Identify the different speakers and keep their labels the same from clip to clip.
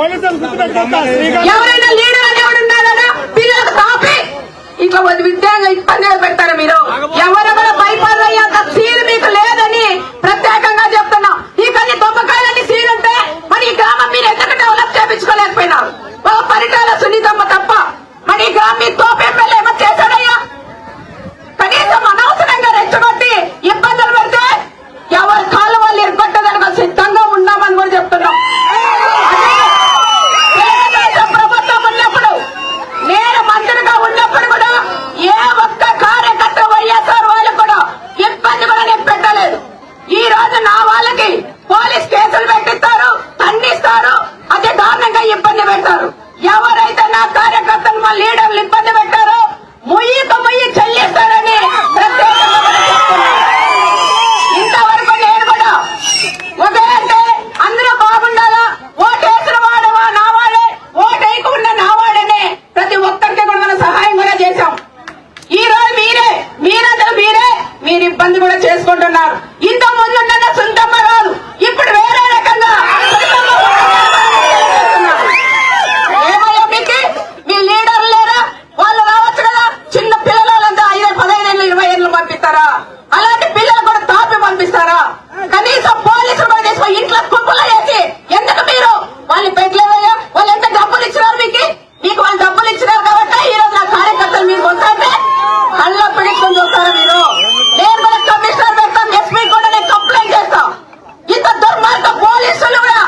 Speaker 1: ¿Cuáles son sus అలాంటి పిల్లలు కూడా తాపి పంపిస్తారా కనీసం పోలీసులు కూడా తీసుకొని ఇంట్లో కుప్పలు వేసి ఎందుకు మీరు వాళ్ళు పెట్టలేదయ్యా వాళ్ళు ఎంత డబ్బులు ఇచ్చినారు మీకు మీకు వాళ్ళు డబ్బులు ఇచ్చినారు కాబట్టి ఈ రోజు నా కార్యకర్తలు మీకు వస్తుంటే కళ్ళ పిడుచుకొని చూస్తారా మీరు నేను కూడా కమిషనర్ పెడతాం ఎస్పీ కూడా నేను కంప్లైంట్ చేస్తాం ఇంత దుర్మార్గ పోలీసులు కూడా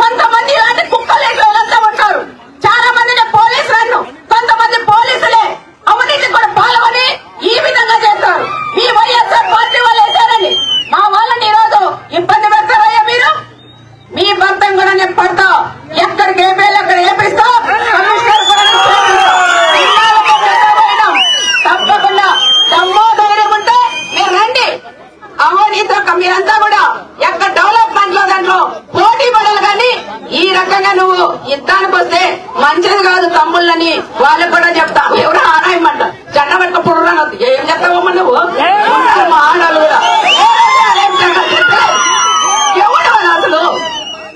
Speaker 1: కొంతమంది ఇలాంటి కుక్కలు ఇట్లా వీళ్ళంతా ఉంటారు చాలా మంది పోలీసులను కొంతమంది పోలీసులే అవినీతి కూడా పాల్గొని ఈ విధంగా చేస్తారు మీ వైఎస్ఆర్ పార్టీ వాళ్ళు వేశారని మా వాళ్ళని ఈరోజు ఇబ్బంది పెడతారయ్యా మీరు మీ భర్తం కూడా నేను పడతా ఎక్కడికి ఏ పేర్లు అక్కడ ఏపిస్తా కమిషనర్ కూడా నేను చేపిస్తా. ఇన్నాళ్ళకి పెద్దపోయినాం. తప్పకుండా దమ్మో ధైర్యం ఉంటే మీరు రండి అవినీతితో మీరంతా కూడా ఎక్కడ డెవలప్మెంట్లో దాంట్లో పోటీ పడాలి కానీ ఈ రకంగా నువ్వు యుద్ధానికి వస్తే మంచిది కాదు తమ్ముళ్ళని వాళ్ళకు కూడా చెప్తా ఎవరు ఆనాయమంట జెండ పట్టుక పుర్రనొద్దు ఏం చెప్తావమ్మా నువ్వు ఉన్నారు మా ఆడాలు కూడా ఏం సంగతి చెప్తే? ఎవడు వాడు అసలు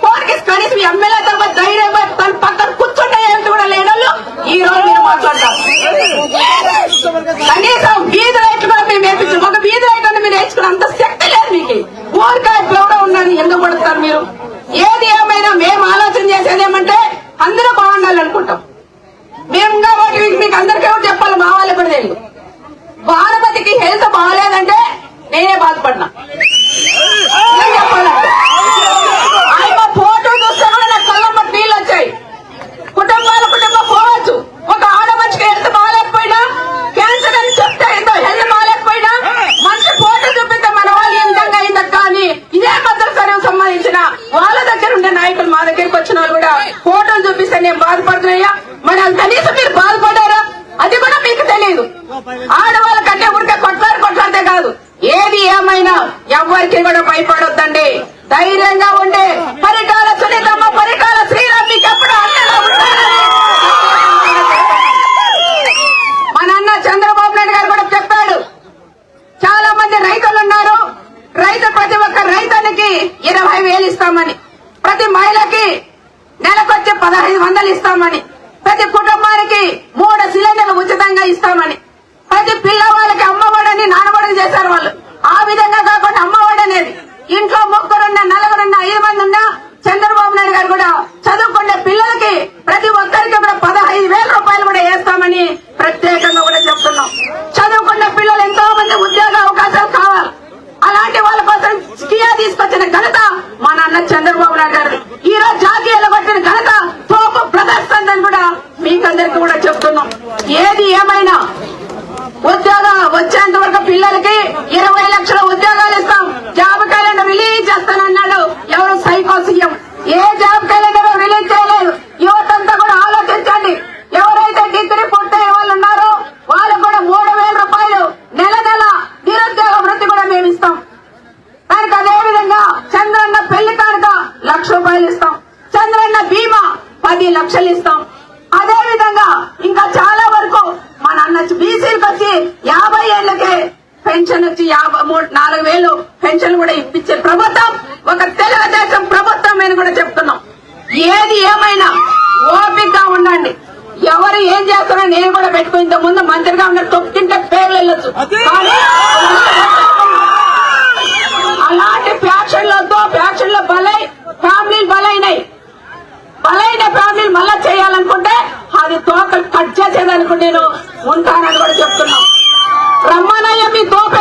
Speaker 1: కోరికి కనీసం ఎమ్మెల్యే తర్వాత ధైర్యం పడి తన పక్కన కూర్చుంటే ఏంటి కూడా లేనోళ్ళు ఈ రోజు మీరు మాట్లాడతారు కనీసం వీధి లైట్లు కూడా మేము వేపించాం ఒక వీధి లైట్ అంటే మీరు వేసుకున్న అంత శక్తి లేదు మీకు ఊరికాయ ఫ్లవర్ ఉన్నది ఎందుకు పడుతున్నారు మీరు ఏది ఏమైనా మేము ఆలోచన చేసేది ఏమంటే అందరూ బాగుండాలి అనుకుంటాం మేము కాబట్టి మీకు అందరికీ ఎవరు చెప్పాలి మా వాళ్ళకి హెల్త్ బాగాలేదంటే నేనే బాధపడినా. ఏం చెప్పాలంటే ఆయన ఫోటో చూస్తే కూడా నాకు కళ్ళమ్మ నీళ్ళు వచ్చాయి. కుటుంబాల కుటుంబం పోవచ్చు. ఒక ఆడ మనిషికి హెల్త్ బాగాలేకపోయినా క్యాన్సర్ అని చెప్తే ఎంతో హెల్త్ బాగాలేకపోయినా మంచి ఫోటో చూపితే మన వాళ్ళు ఈ విధంగా అయిందక్క అని ఇదే భద్రత సంబంధించిన వాళ్ళ దగ్గర ఉండే నాయకులు మా దగ్గరికి వచ్చిన వాళ్ళు కూడా ఫోటోలు చూపిస్తే నేను బాధపడుతున్నాయా మరి కనీసం మీరు బాధపడారా అది కూడా మీకు తెలియదు ఆడవాళ్ళ కంటే ఊరికే కొట్లాడు కొట్లాడితే కాదు. ఏది ఏమైనా ఎవరికి కూడా భయపడొద్దండి. ధైర్యంగా ఉండే పరిటాల సునీతమ్మ పరిటాల శ్రీరామ్ మీకు ఎప్పుడు అండగా మా నాన్న చంద్రబాబు నాయుడు గారు కూడా చెప్పాడు. చాలా మంది రైతులు ఉన్నారు. రైతు ప్రతి ఒక్క రైతునికి ఇరవై వేలు ఇస్తామని. ప్రతి మహిళకి నెలకొచ్చి పదహైదు వందలు ఇస్తామని. ప్రతి కుటుంబానికి మూడు సిలిండర్లు ఉచితంగా ఇస్తామని ప్రతి పిల్లవాళ్ళకి అమ్మఒడని నానబడి చేశారు వాళ్ళు. ఆ విధంగా కాకుండా అమ్మఒడి అనేది ఇంట్లో ముగ్గురున్న నలుగురున్న ఐదు మంది ఉన్నా చంద్రబాబు నాయుడు గారు కూడా చదువుకునే పిల్లలకి ప్రతి ఒక్కరికి కూడా పదహైదు వేల రూపాయలు కూడా వేస్తామని ప్రత్యేకంగా కూడా చెప్తున్నాం. చదువుకున్న పిల్లలు ఎంతో మంది ఉద్యోగ అవకాశాలు కావాలి. అలాంటి వాళ్ళ కోసం కియా తీసుకొచ్చిన ఘనత మా నాన్న చంద్రబాబు నాయుడు గారు ఈ రోజు జాతీయాలు పట్టిన ఘనత తోపు ప్రదర్శన కూడా మీకందరికి కూడా చెప్తున్నాం ఏది ఏమైనా ఉద్యోగం వచ్చేంత వరకు పిల్లలకి ఇరవై లక్షల ఉద్యోగాలు ఇస్తాం జాబ్ క్యాలెండర్ రిలీజ్ చేస్తానన్నాడు ఎవరు సైకో సీఎం ఏ జాబ్ క్యాలెండర్ రిలీజ్ చేయలేదు యువతంతా కూడా ఆలోచించండి ఎవరైతే డిగ్రీ పూర్తయ్యే వాళ్ళు ఉన్నారో వాళ్ళు కూడా మూడు వేల రూపాయలు నెల నెల నిరుద్యోగ వృత్తి కూడా మేము ఇస్తాం దానికి అదే విధంగా చంద్రన్న పెళ్ళి కానుక లక్ష రూపాయలు ఇస్తాం చంద్రన్న బీమా పది ఇస్తాం అదే విధంగా ఇంకా చాలా వరకు మా నాన్న బీసీలకు వచ్చి యాభై ఏళ్ళకే పెన్షన్ వచ్చి యాభై మూడు నాలుగు వేలు పెన్షన్ కూడా ఇప్పించే ప్రభుత్వం ఒక తెలుగుదేశం ప్రభుత్వం అని కూడా చెప్తున్నాం. ఏది ఏమైనా ఓపికగా ఉండండి. ఎవరు ఏం చేస్తున్నారో నేను కూడా పెట్టుకుని ముందు మంత్రిగా ఉన్న తొక్కింటే అని కూడా చెప్తున్నాం. రమ్మనయ్య మీ తోపు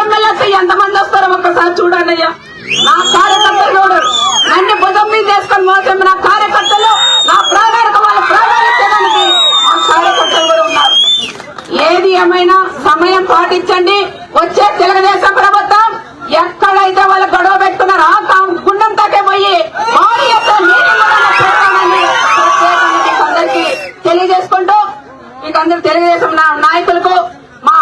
Speaker 1: ఎంతమంది వస్తారో ఒక్కసారి చూడనయ్యా నా కార్యకర్తలు చూడరు నన్ను భుజం మీద చేసుకొని మోసం నా కార్యకర్తలు నా ప్రాణానికి వాళ్ళ ప్రాణాలు ఇచ్చేదానికి ఆ కార్యకర్తలు కూడా ఉన్నారు. ఏది ఏమైనా సమయం పాటించండి. వచ్చే తెలుగుదేశం ప్రభుత్వం ఎక్కడైతే వాళ్ళు గొడవ పెట్టుకున్నారో ఆ కా- గుండం తాకే పోయి మోడీ యొక్క నీతి మూలాన చేస్తామని ప్రత్యేకంగా మీకు అందరికీ తెలియజేసుకుంటూ మీకు అందరు తెలుగుదేశం నాయకులకు మా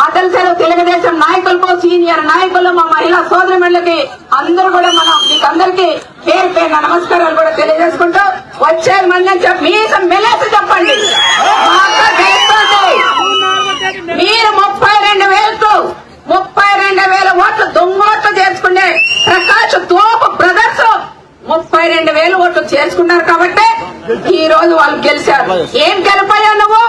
Speaker 1: మద్దతు సెలవు తెలుగుదేశం నాయకులకు సీనియర్ నాయకులు మా మహిళా సోదరిమణులకి అందరూ కూడా మనం మీకు అందరికీ పేరు పేరు నమస్కారాలు కూడా తెలియజేసుకుంటూ వచ్చే మంది చెప్పి మీసం మెలేసి చెప్పండి. మీరు ముప్పై రెండు వేలకు ముప్పై రెండు వేల ఓట్లు దొంగోట్లు చేసుకునే ప్రకాష్ తోపు బ్రదర్స్ ముప్పై రెండు వేల ఓట్లు చేసుకున్నారు కాబట్టి ఈ రోజు వాళ్ళు గెలిచారు. ఏం గెలిపోయా నువ్వు?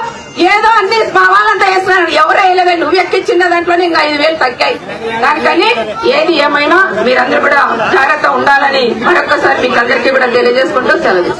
Speaker 1: ఏదో అన్ని మా వాళ్ళంతా వేస్తున్నారు ఎవరు వేయలేదే నువ్వు ఎక్కించిన దాంట్లోనే ఇంకా ఐదు వేలు తగ్గాయి. దానికని ఏది ఏమైనా మీరందరూ కూడా జాగ్రత్త ఉండాలని మరొకసారి మీకు అందరికీ కూడా తెలియజేసుకుంటూ సెలవు